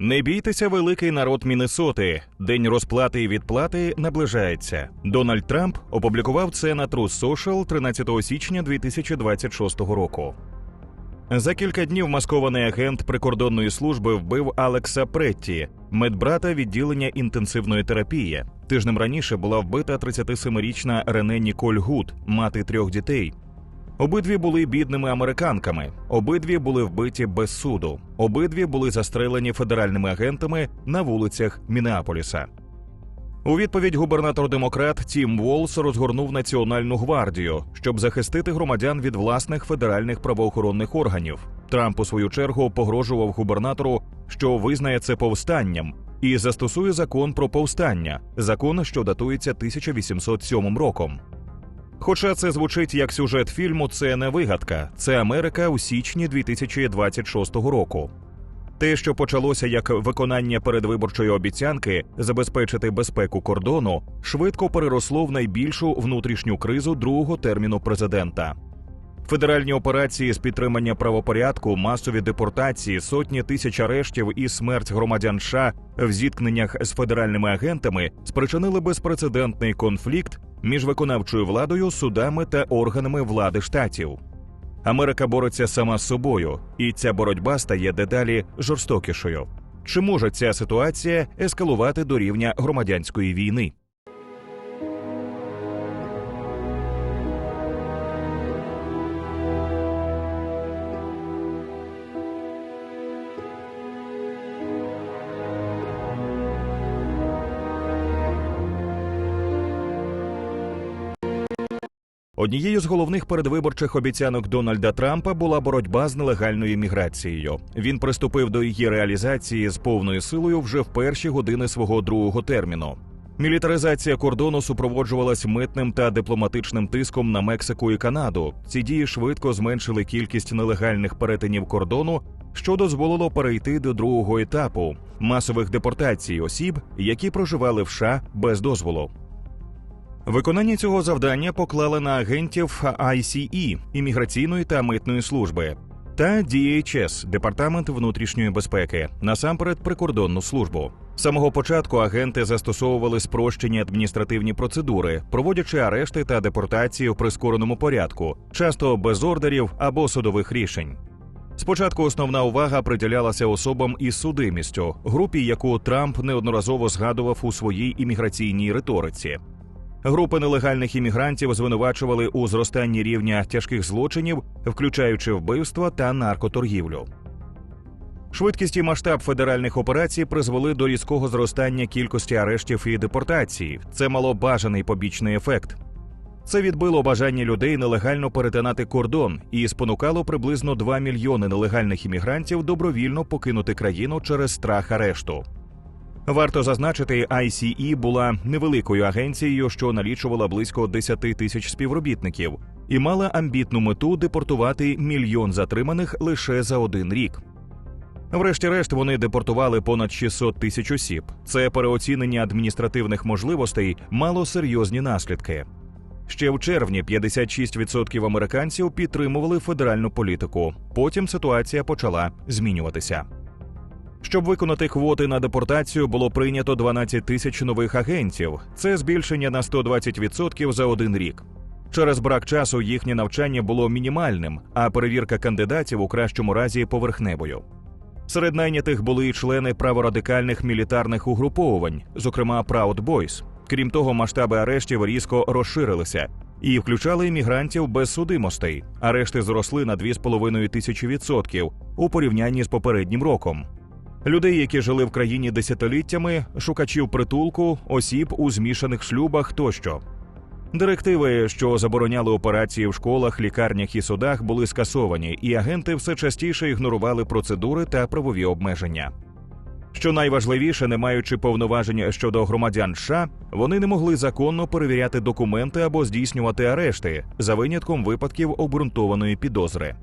Не бійтеся, великий народ Міннесоти. День розплати і відплати наближається. Дональд Трамп опублікував це на Truth Social 13 січня 2026 року. За кілька днів маскований агент прикордонної служби вбив Алекса Претті, медбрата відділення інтенсивної терапії. Тижнем раніше була вбита 37-річна Рене Ніколь Гуд, мати трьох дітей. Обидві були бідними американками, обидві були вбиті без суду, обидві були застрелені федеральними агентами на вулицях Мінеаполіса. У відповідь губернатор демократ Тім Волс розгорнув національну гвардію, щоб захистити громадян від власних федеральних правоохоронних органів. Трамп у свою чергу погрожував губернатору, що визнає це повстанням, і застосує закон про повстання, закон, що датується 1807 роком. Хоча це звучить як сюжет фільму, це не вигадка, це Америка у січні 2026 року. Те, що почалося як виконання передвиборчої обіцянки забезпечити безпеку кордону, швидко переросло в найбільшу внутрішню кризу другого терміну президента. Федеральні операції з підтримання правопорядку, масові депортації, сотні тисяч арештів і смерть громадян США в зіткненнях з федеральними агентами спричинили безпрецедентний конфлікт між виконавчою владою, судами та органами влади штатів. Америка бореться сама з собою, і ця боротьба стає дедалі жорстокішою. Чи може ця ситуація ескалувати до рівня громадянської війни? Однією з головних передвиборчих обіцянок Дональда Трампа була боротьба з нелегальною міграцією. Він приступив до її реалізації з повною силою вже в перші години свого другого терміну. Мілітаризація кордону супроводжувалась митним та дипломатичним тиском на Мексику і Канаду. Ці дії швидко зменшили кількість нелегальних перетинів кордону, що дозволило перейти до другого етапу масових депортацій осіб, які проживали в США без дозволу. Виконання цього завдання поклали на агентів ICE – імміграційної та митної служби, та DHS – департамент внутрішньої безпеки, насамперед прикордонну службу. З самого початку агенти застосовували спрощені адміністративні процедури, проводячи арешти та депортації в прискореному порядку, часто без ордерів або судових рішень. Спочатку основна увага приділялася особам із судимістю, групі, яку Трамп неодноразово згадував у своїй імміграційній риториці. Групи нелегальних іммігрантів звинувачували у зростанні рівня тяжких злочинів, включаючи вбивства та наркоторгівлю. Швидкість і масштаб федеральних операцій призвели до різкого зростання кількості арештів і депортацій. Це мало бажаний побічний ефект. Це відбило бажання людей нелегально перетинати кордон і спонукало приблизно 2 мільйони нелегальних іммігрантів добровільно покинути країну через страх арешту. Варто зазначити, ICE була невеликою агенцією, що налічувала близько 10 тисяч співробітників, і мала амбітну мету депортувати мільйон затриманих лише за один рік. Врешті-решт вони депортували понад 600 тисяч осіб. Це переоцінення адміністративних можливостей мало серйозні наслідки. Ще в червні 56% американців підтримували федеральну політику. Потім ситуація почала змінюватися. Щоб виконати квоти на депортацію, було прийнято 12 тисяч нових агентів. Це збільшення на 120% за один рік. Через брак часу їхнє навчання було мінімальним, а перевірка кандидатів у кращому разі поверхневою. Серед найнятих були і члени праворадикальних мілітарних угруповувань, зокрема Proud Boys. Крім того, масштаби арештів різко розширилися і включали іммігрантів без судимостей. Арешти зросли на 2,5 тисячі відсотків у порівнянні з попереднім роком. Людей, які жили в країні десятиліттями, шукачів притулку, осіб у змішаних шлюбах тощо. Директиви, що забороняли операції в школах, лікарнях і судах, були скасовані, і агенти все частіше ігнорували процедури та правові обмеження. Що найважливіше, не маючи повноважень щодо громадян США, вони не могли законно перевіряти документи або здійснювати арешти за винятком випадків обґрунтованої підозри.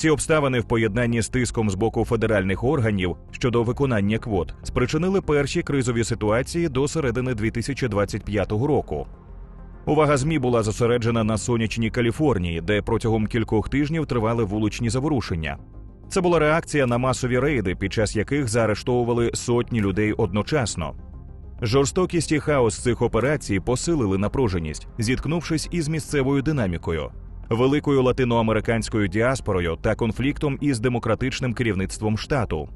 Ці обставини в поєднанні з тиском з боку федеральних органів щодо виконання квот спричинили перші кризові ситуації до середини 2025 року. Увага змі була зосереджена на сонячній Каліфорнії, де протягом кількох тижнів тривали вуличні заворушення. Це була реакція на масові рейди, під час яких заарештовували сотні людей одночасно. Жорстокість і хаос цих операцій посилили напруженість, зіткнувшись із місцевою динамікою, великою латиноамериканською діаспорою та конфліктом із демократичним керівництвом штату.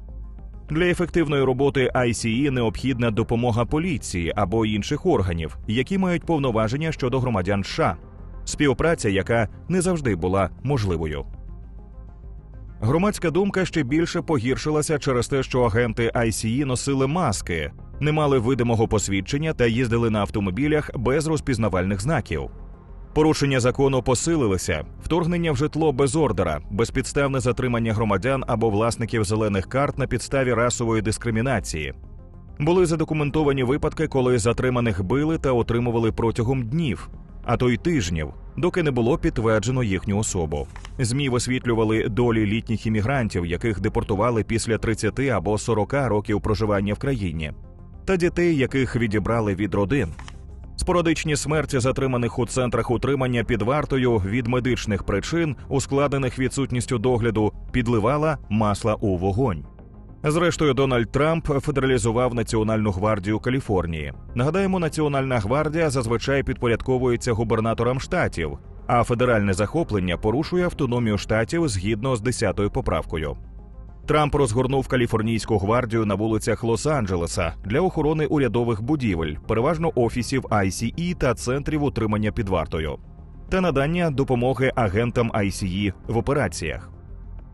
Для ефективної роботи ICE необхідна допомога поліції або інших органів, які мають повноваження щодо громадян США, співпраця, яка не завжди була можливою. Громадська думка ще більше погіршилася через те, що агенти ICE носили маски, не мали видимого посвідчення та їздили на автомобілях без розпізнавальних знаків. Порушення закону посилилися, вторгнення в житло без ордера, безпідставне затримання громадян або власників зелених карт на підставі расової дискримінації. Були задокументовані випадки, коли затриманих били та отримували протягом днів, а то й тижнів, доки не було підтверджено їхню особу. Змі висвітлювали долі літніх іммігрантів, яких депортували після 30 або 40 років проживання в країні, та дітей, яких відібрали від родин. Спорадичні смерті затриманих у центрах утримання під вартою від медичних причин, ускладнених відсутністю догляду, підливала масла у вогонь. Зрештою, Дональд Трамп федералізував Національну гвардію Каліфорнії. Нагадаємо, Національна гвардія зазвичай підпорядковується губернаторам штатів, а федеральне захоплення порушує автономію штатів згідно з 10-ю поправкою. Трамп розгорнув каліфорнійську гвардію на вулицях Лос-Анджелеса для охорони урядових будівель, переважно офісів ICE та центрів утримання під вартою, та надання допомоги агентам ICE в операціях.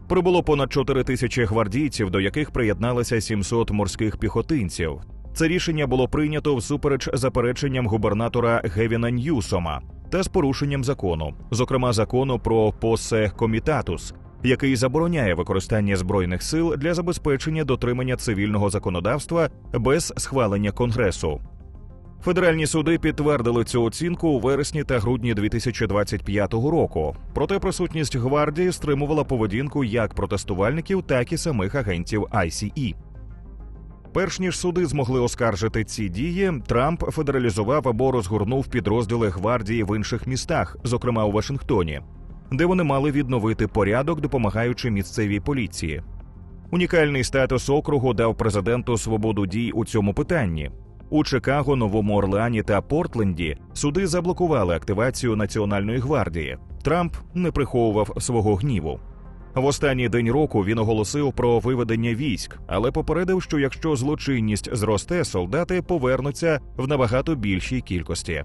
Прибуло понад 4 тисячі гвардійців, до яких приєдналися 700 морських піхотинців. Це рішення було прийнято всупереч запереченням губернатора Гевіна Ньюсома та з порушенням закону, зокрема закону про посе комітатус, який забороняє використання збройних сил для забезпечення дотримання цивільного законодавства без схвалення конгресу. Федеральні суди підтвердили цю оцінку у вересні та грудні 2025 року. Проте присутність гвардії стримувала поведінку як протестувальників, так і самих агентів ICE. Перш ніж суди змогли оскаржити ці дії, Трамп федералізував або розгорнув підрозділи гвардії в інших містах, зокрема у Вашингтоні, де вони мали відновити порядок, допомагаючи місцевій поліції. Унікальний статус округу дав президенту свободу дій у цьому питанні. У Чикаго, Новому Орлеані та Портленді суди заблокували активацію Національної гвардії. Трамп не приховував свого гніву. В останній день року він оголосив про виведення військ, але попередив, що якщо злочинність зросте, солдати повернуться в набагато більшій кількості.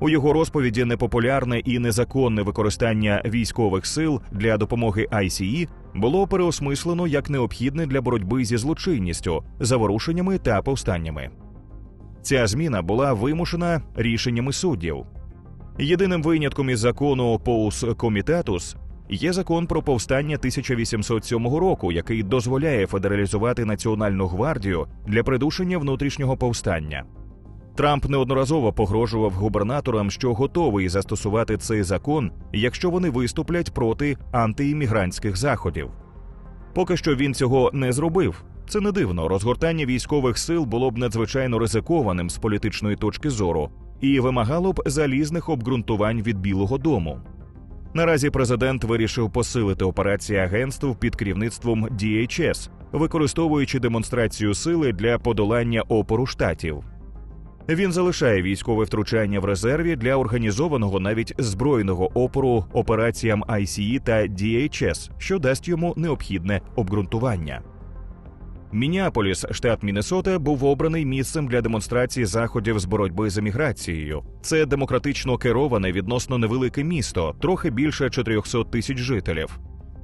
У його розповіді непопулярне і незаконне використання військових сил для допомоги ICE було переосмислено як необхідне для боротьби зі злочинністю, заворушеннями та повстаннями. Ця зміна була вимушена рішеннями суддів. Єдиним винятком із закону Поус Комітетус є закон про повстання 1807 року, який дозволяє федералізувати Національну гвардію для придушення внутрішнього повстання. Трамп неодноразово погрожував губернаторам, що готовий застосувати цей закон, якщо вони виступлять проти антиіммігрантських заходів. Поки що він цього не зробив. Це не дивно. Розгортання військових сил було б надзвичайно ризикованим з політичної точки зору і вимагало б залізних обґрунтувань від Білого Дому. Наразі президент вирішив посилити операції агентств під керівництвом DHS, використовуючи демонстрацію сили для подолання опору штатів. Він залишає військове втручання в резерві для організованого навіть збройного опору операціям ICE та DHS, що дасть йому необхідне обґрунтування. Мініаполіс, штат Міннесота, був обраний місцем для демонстрації заходів з боротьби з еміграцією. Це демократично кероване відносно невелике місто, трохи більше 400 тисяч жителів.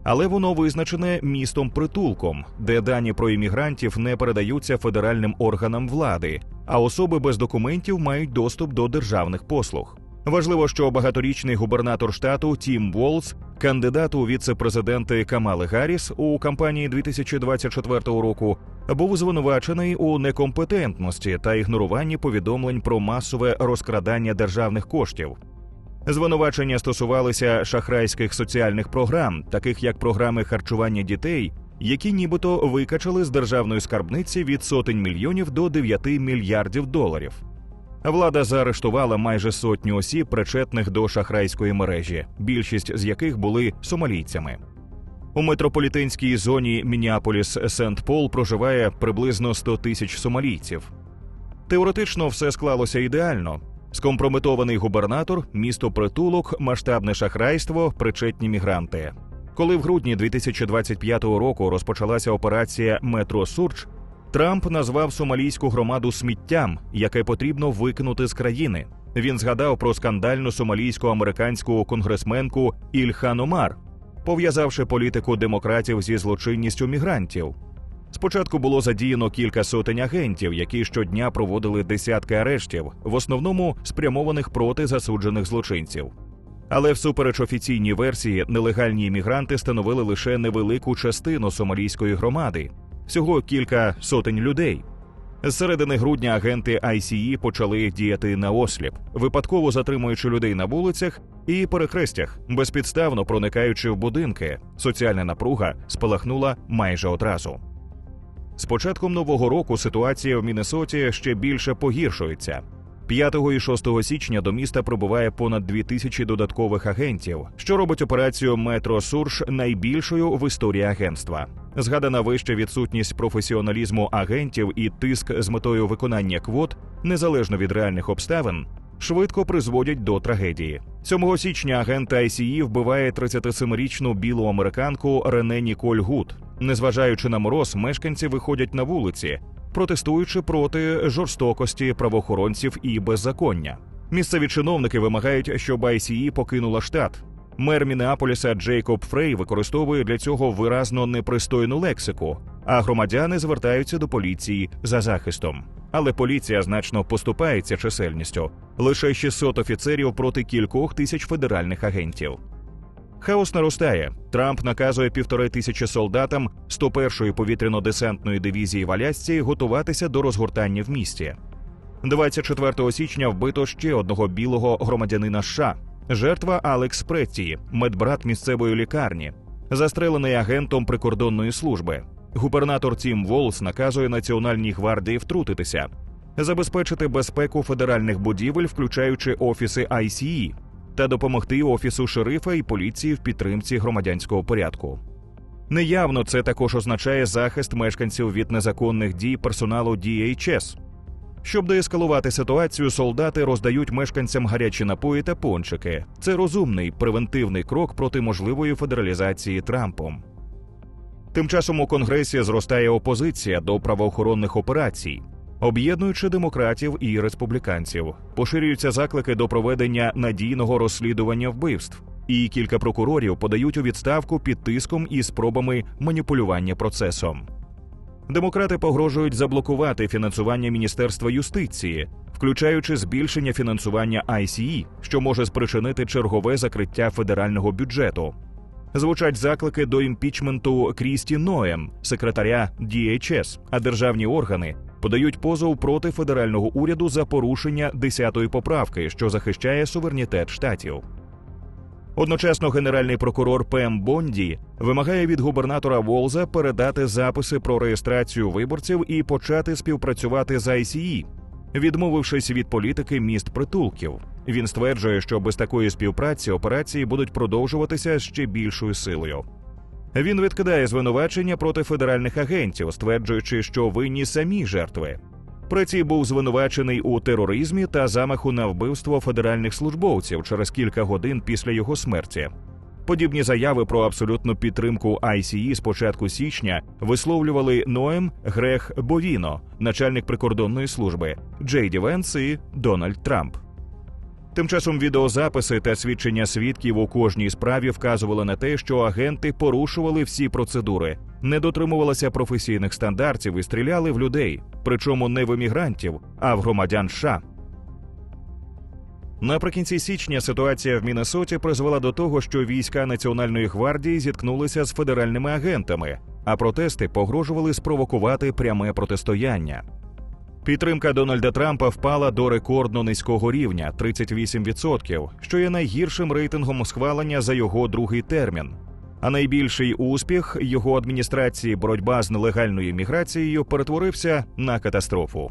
Але воно визначене містом притулком, де дані про іммігрантів не передаються федеральним органам влади, а особи без документів мають доступ до державних послуг. Важливо, що багаторічний губернатор штату Тім Волс, кандидат у віце-президенти Камали Гарріс у кампанії 2024 року, був звинувачений у некомпетентності та ігноруванні повідомлень про масове розкрадання державних коштів. Звинувачення стосувалися шахрайських соціальних програм, таких як програми харчування дітей, які нібито викачали з державної скарбниці від сотень мільйонів до 9 мільярдів доларів. Влада заарештувала майже сотню осіб, причетних до шахрайської мережі, більшість з яких були сомалійцями. У метрополітенській зоні Мініаполіс Сент Пол проживає приблизно 100 тисяч сомалійців. Теоретично все склалося ідеально. Скомпрометований губернатор, місто притулок, масштабне шахрайство, причетні мігранти. Коли в грудні 2025 року розпочалася операція Метро Сурч, Трамп назвав сомалійську громаду сміттям, яке потрібно викинути з країни. Він згадав про скандальну сомалійсько-американську конгресменку Ільхан Омар, пов'язавши політику демократів зі злочинністю мігрантів. Спочатку було задіяно кілька сотень агентів, які щодня проводили десятки арештів, в основному спрямованих проти засуджених злочинців. Але всупереч офіційній версії, нелегальні іммігранти становили лише невелику частину сомалійської громади, всього кілька сотень людей. З середини грудня агенти ICE почали діяти на осліп, випадково затримуючи людей на вулицях і перехрестях, безпідставно проникаючи в будинки. Соціальна напруга спалахнула майже одразу. З початком нового року ситуація в Міннесоті ще більше погіршується. 5 і 6 січня до міста прибуває понад 2 тисячі додаткових агентів, що робить операцію Метро Сурж найбільшою в історії агентства. Згадана вища відсутність професіоналізму агентів і тиск з метою виконання квот, незалежно від реальних обставин, швидко призводять до трагедії. 7 січня агент ICE вбиває 37-річну білу американку Рене Ніколь Гуд. Незважаючи на мороз, мешканці виходять на вулиці, протестуючи проти жорстокості правоохоронців і беззаконня. Місцеві чиновники вимагають, щоб ICE покинула штат. Мер Мінеаполіса Джейкоб Фрей використовує для цього виразно непристойну лексику, а громадяни звертаються до поліції за захистом. Але поліція значно поступається чисельністю лише 600 офіцерів проти кількох тисяч федеральних агентів. Хаос наростає. Трамп наказує півтори тисячі солдатам 101-ї повітряно-десантної дивізії в Алясці готуватися до розгортання в місті. 24 січня вбито ще одного білого громадянина США. Жертва Алекс Претті, медбрат місцевої лікарні, застрелений агентом прикордонної служби. Губернатор Тім Волс наказує Національній гвардії втрутитися, забезпечити безпеку федеральних будівель, включаючи офіси ICE, та допомогти офісу шерифа і поліції в підтримці громадянського порядку. Неявно це також означає захист мешканців від незаконних дій персоналу DHS. Щоб деескалувати ситуацію, солдати роздають мешканцям гарячі напої та пончики. Це розумний превентивний крок проти можливої федералізації Трампом. Тим часом у Конгресі зростає опозиція до правоохоронних операцій, об'єднуючи демократів і республіканців, поширюються заклики до проведення надійного розслідування вбивств, і кілька прокурорів подають у відставку під тиском і спробами маніпулювання процесом. Демократи погрожують заблокувати фінансування Міністерства юстиції, включаючи збільшення фінансування ICE, що може спричинити чергове закриття федерального бюджету. Звучать заклики до імпічменту Крісті Ноем, секретаря DHS, а державні органи подають позов проти федерального уряду за порушення 10-ї поправки, що захищає суверенітет штатів. Одночасно генеральний прокурор Пем Бонді вимагає від губернатора Волза передати записи про реєстрацію виборців і почати співпрацювати з ICE, відмовившись від політики міст притулків. Він стверджує, що без такої співпраці операції будуть продовжуватися ще більшою силою. Він відкидає звинувачення проти федеральних агентів, стверджуючи, що винні самі жертви. Преці був звинувачений у тероризмі та замаху на вбивство федеральних службовців через кілька годин після його смерті. Подібні заяви про абсолютну підтримку ICE з початку січня висловлювали Ноем Грех Бовіно, начальник прикордонної служби, Джейді Венс і Дональд Трамп. Тим часом відеозаписи та свідчення свідків у кожній справі вказували на те, що агенти порушували всі процедури, не дотримувалися професійних стандартів і стріляли в людей, причому не в емігрантів, а в громадян США. Наприкінці січня ситуація в Міннесоті призвела до того, що війська Національної гвардії зіткнулися з федеральними агентами, а протести погрожували спровокувати пряме протистояння. Підтримка Дональда Трампа впала до рекордно низького рівня 38%, що є найгіршим рейтингом схвалення за його другий термін. А найбільший успіх його адміністрації боротьба з нелегальною міграцією перетворився на катастрофу.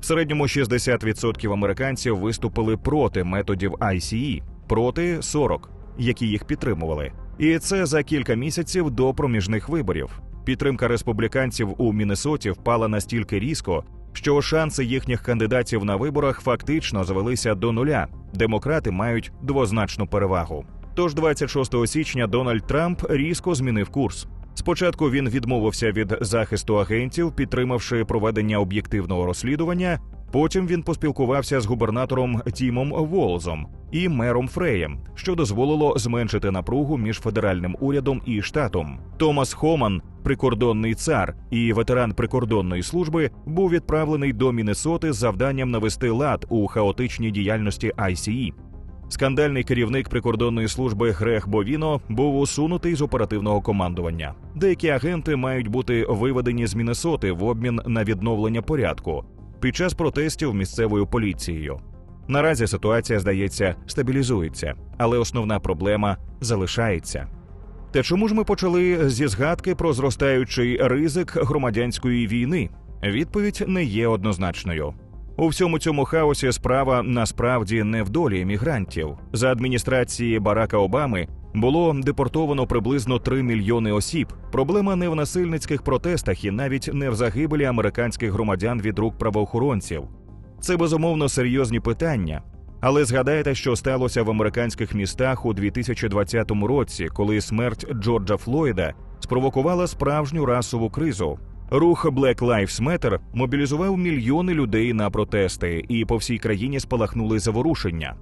В середньому 60% американців виступили проти методів ICE, проти 40%, які їх підтримували, І це за кілька місяців до проміжних виборів. Підтримка республіканців у Міннесоті впала настільки різко, що шанси їхніх кандидатів на виборах фактично звелися до нуля. Демократи мають двозначну перевагу. Тож 26 січня Дональд Трамп різко змінив курс. Спочатку він відмовився від захисту агентів, підтримавши проведення об'єктивного розслідування. Потім він поспілкувався з губернатором Тімом Волзом і мером Фреєм, що дозволило зменшити напругу між федеральним урядом і штатом. Томас Хоман, прикордонний цар і ветеран прикордонної служби, був відправлений до Міннесоти з завданням навести лад у хаотичній діяльності ICE. Скандальний керівник прикордонної служби Грег Бовіно був усунутий з оперативного командування. Деякі агенти мають бути виведені з Міннесоти в обмін на відновлення порядку під час протестів місцевою поліцією. Наразі ситуація, здається, стабілізується, але основна проблема залишається. Та чому ж ми почали зі згадки про зростаючий ризик громадянської війни? Відповідь не є однозначною. У всьому цьому хаосі справа насправді не в долі емігрантів. За адміністрації Барака Обами було депортовано приблизно 3 мільйони осіб. Проблема не в насильницьких протестах і навіть не в загибелі американських громадян від рук правоохоронців. Це безумовно серйозні питання. Але згадайте, що сталося в американських містах у 2020 році, коли смерть Джорджа Флойда спровокувала справжню расову кризу. Рух Black Lives Matter мобілізував мільйони людей на протести, і по всій країні спалахнули заворушення,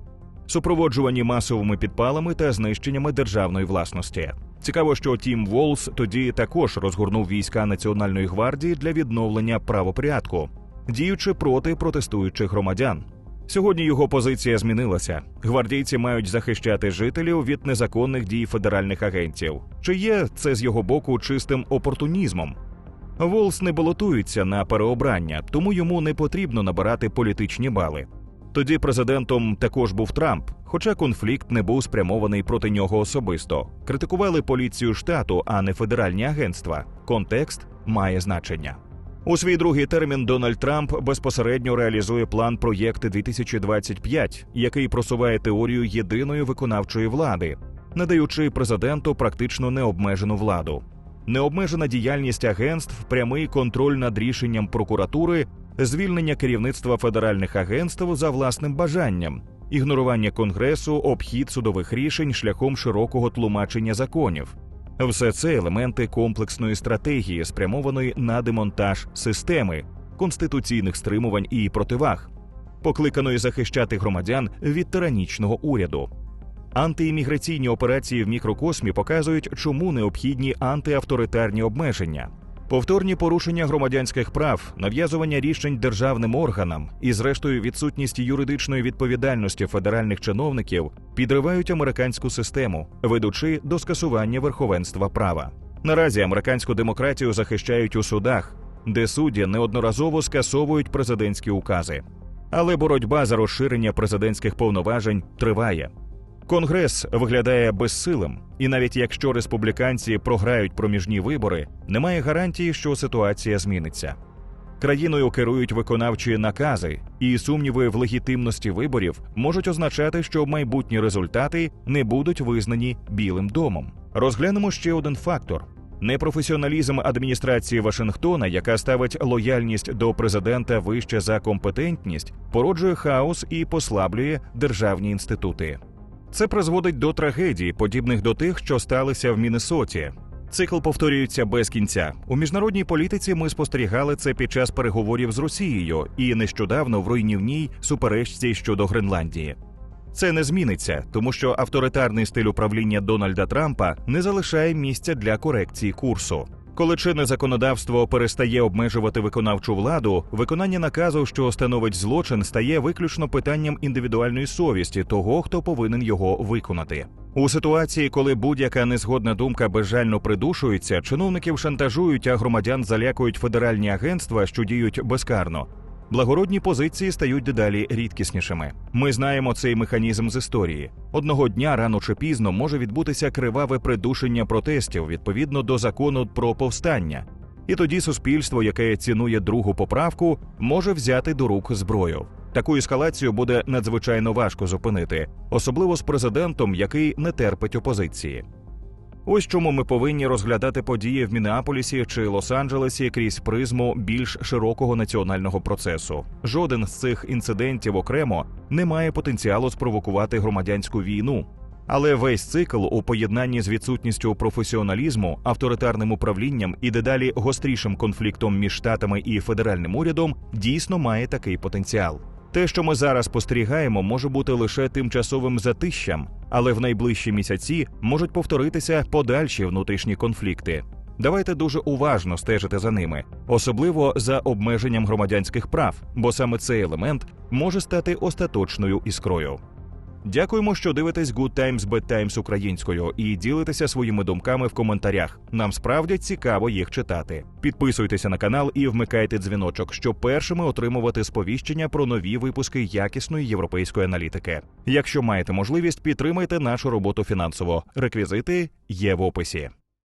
супроводжувані масовими підпалами та знищеннями державної власності. Цікаво, що Тім Волс тоді також розгорнув війська Національної гвардії для відновлення правопорядку, діючи проти протестуючих громадян. Сьогодні його позиція змінилася. Гвардійці мають захищати жителів від незаконних дій федеральних агентів. Чи є це з його боку чистим опортунізмом? Волс не балотується на переобрання, тому йому не потрібно набирати політичні бали. Тоді президентом також був Трамп, хоча конфлікт не був спрямований проти нього особисто. Критикували поліцію штату, а не федеральні агентства. Контекст має значення. У свій другий термін Дональд Трамп безпосередньо реалізує план проєкти 2025, який просуває теорію єдиної виконавчої влади, надаючи президенту практично необмежену владу. Необмежена діяльність агентств, прямий контроль над рішенням прокуратури, звільнення керівництва федеральних агентств за власним бажанням, ігнорування конгресу, обхід судових рішень шляхом широкого тлумачення законів. Все це елементи комплексної стратегії, спрямованої на демонтаж системи, конституційних стримувань і противаг, покликаної захищати громадян від тиранічного уряду. Антиімміграційні операції в мікрокосмі показують, чому необхідні антиавторитарні обмеження. Повторні порушення громадянських прав, нав'язування рішень державним органам і, зрештою, відсутність юридичної відповідальності федеральних чиновників підривають американську систему, ведучи до скасування верховенства права. Наразі американську демократію захищають у судах, де судді неодноразово скасовують президентські укази. Але боротьба за розширення президентських повноважень триває. Конгрес виглядає безсилим, і навіть якщо республіканці програють проміжні вибори, немає гарантії, що ситуація зміниться. Країною керують виконавчі накази, і сумніви в легітимності виборів можуть означати, що майбутні результати не будуть визнані Білим домом. Розглянемо ще один фактор. Непрофесіоналізм адміністрації Вашингтона, яка ставить лояльність до президента вище за компетентність, породжує хаос і послаблює державні інститути. Це призводить до трагедій, подібних до тих, що сталися в Міннесоті. Цикл повторюється без кінця. У міжнародній політиці ми спостерігали це під час переговорів з Росією і нещодавно в руйнівній суперечці щодо Гренландії. Це не зміниться, тому що авторитарний стиль управління Дональда Трампа не залишає місця для корекції курсу. Коли чинне законодавство перестає обмежувати виконавчу владу, виконання наказу, що становить злочин, стає виключно питанням індивідуальної совісті того, хто повинен його виконати. У ситуації, коли будь-яка незгодна думка безжально придушується, чиновників шантажують, а громадян залякують федеральні агентства, що діють безкарно. Благородні позиції стають дедалі рідкіснішими. Ми знаємо цей механізм з історії. Одного дня рано чи пізно може відбутися криваве придушення протестів відповідно до закону про повстання, і тоді суспільство, яке цінує другу поправку, може взяти до рук зброю. Таку ескалацію буде надзвичайно важко зупинити, особливо з президентом, який не терпить опозиції. Ось чому ми повинні розглядати події в Мінеаполісі чи Лос-Анджелесі крізь призму більш широкого національного процесу. Жоден з цих інцидентів окремо не має потенціалу спровокувати громадянську війну. Але весь цикл у поєднанні з відсутністю професіоналізму, авторитарним управлінням і дедалі гострішим конфліктом між штатами і федеральним урядом дійсно має такий потенціал. Те, що ми зараз спостерігаємо, може бути лише тимчасовим затищем, але в найближчі місяці можуть повторитися подальші внутрішні конфлікти. Давайте дуже уважно стежити за ними, особливо за обмеженням громадянських прав, бо саме цей елемент може стати остаточною іскрою. Дякуємо, що дивитесь Good Times Bad Times українською і ділитеся своїми думками в коментарях. Нам справді цікаво їх читати. Підписуйтеся на канал і вмикайте дзвіночок, щоб першими отримувати сповіщення про нові випуски якісної європейської аналітики. Якщо маєте можливість, підтримайте нашу роботу фінансово. Реквізити є в описі.